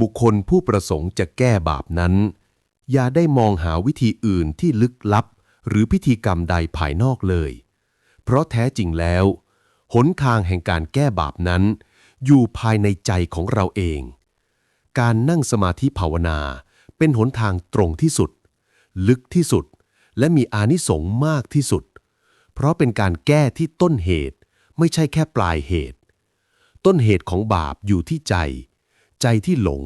บุคคลผู้ประสงค์จะแก้บาปนั้น อย่าได้มองหาวิธีอื่นที่ลึกลับ หรือพิธีกรรมใดภายนอกเลย เพราะแท้จริงแล้ว หนทางแห่งการแก้บาปนั้น อยู่ภายในใจของเราเอง การนั่งสมาธิภาวนาเป็นหนทางตรงที่สุด ลึกที่สุดและมีอานิสงส์มากที่สุด เพราะเป็นการแก้ที่ต้นเหตุไม่ใช่แค่ปลายเหตุ ต้นเหตุของบาปอยู่ที่ใจ ใจที่หลง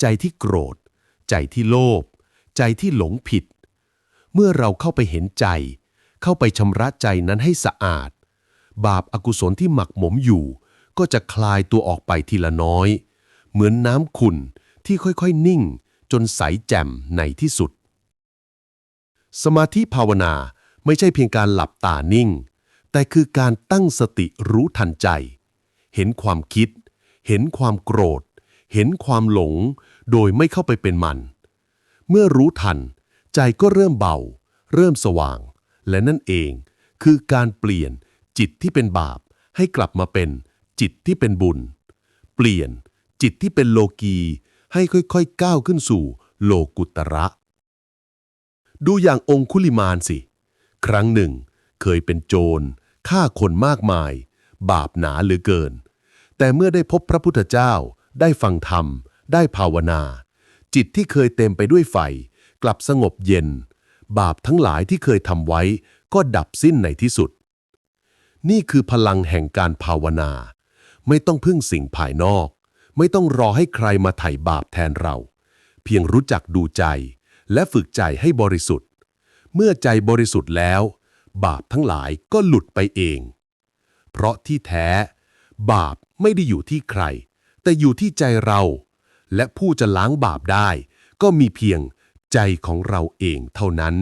ใจที่โกรธ ใจที่โลภ ใจที่หลงผิด เมื่อเราเข้าไปเห็นใจ เข้าไปชำระใจนั้นให้สะอาด บาปอากุศลที่หมักหมมอยู่ ก็จะคลายตัวออกไปทีละน้อย เหมือนน้ำขุ่นที่ค่อยๆนิ่ง จนใสแจ่มในที่สุด สมาธิภาวนาไม่ใช่เพียงการหลับตานิ่ง แต่คือการตั้งสติรู้ทันใจ เห็นความคิด เห็นความโกรธ เห็นความหลง โดยไม่เข้าไปเป็นมัน เมื่อรู้ทัน ใจก็เริ่มเบา เริ่มสว่าง และนั่นเอง คือการเปลี่ยนจิตที่เป็นบาป ให้กลับมาเป็นจิตที่เป็นบุญ เปลี่ยนจิตที่เป็นโลกี ให้ค่อยๆก้าวขึ้นสู่โลกุตระ ดูอย่างองคุลิมานสิ ครั้งหนึ่ง เคยเป็นโจรฆ่าคนมากมาย บาปหนาเหลือเกิน แต่เมื่อได้พบพระพุทธเจ้า ได้ฟังธรรม ได้ภาวนา จิตที่เคยเต็มไปด้วยไฟ กลับสงบเย็น บาปทั้งหลายที่เคยทำไว้ ก็ดับสิ้นในที่สุด นี่คือพลังแห่งการภาวนา ไม่ต้องพึ่งสิ่งภายนอก ไม่ต้องรอให้ใครมาไถ่บาปแทนเรา เพียงรู้จักดูใจ และฝึกใจให้บริสุทธิ์ เมื่อใจบริสุทธิ์แล้ว บาปทั้งหลายก็หลุดไปเอง เพราะที่แท้ บาปไม่ได้อยู่ที่ใคร แต่อยู่ที่ใจเรา และผู้จะล้างบาปได้ ก็มีเพียงใจของเราเองเท่านั้น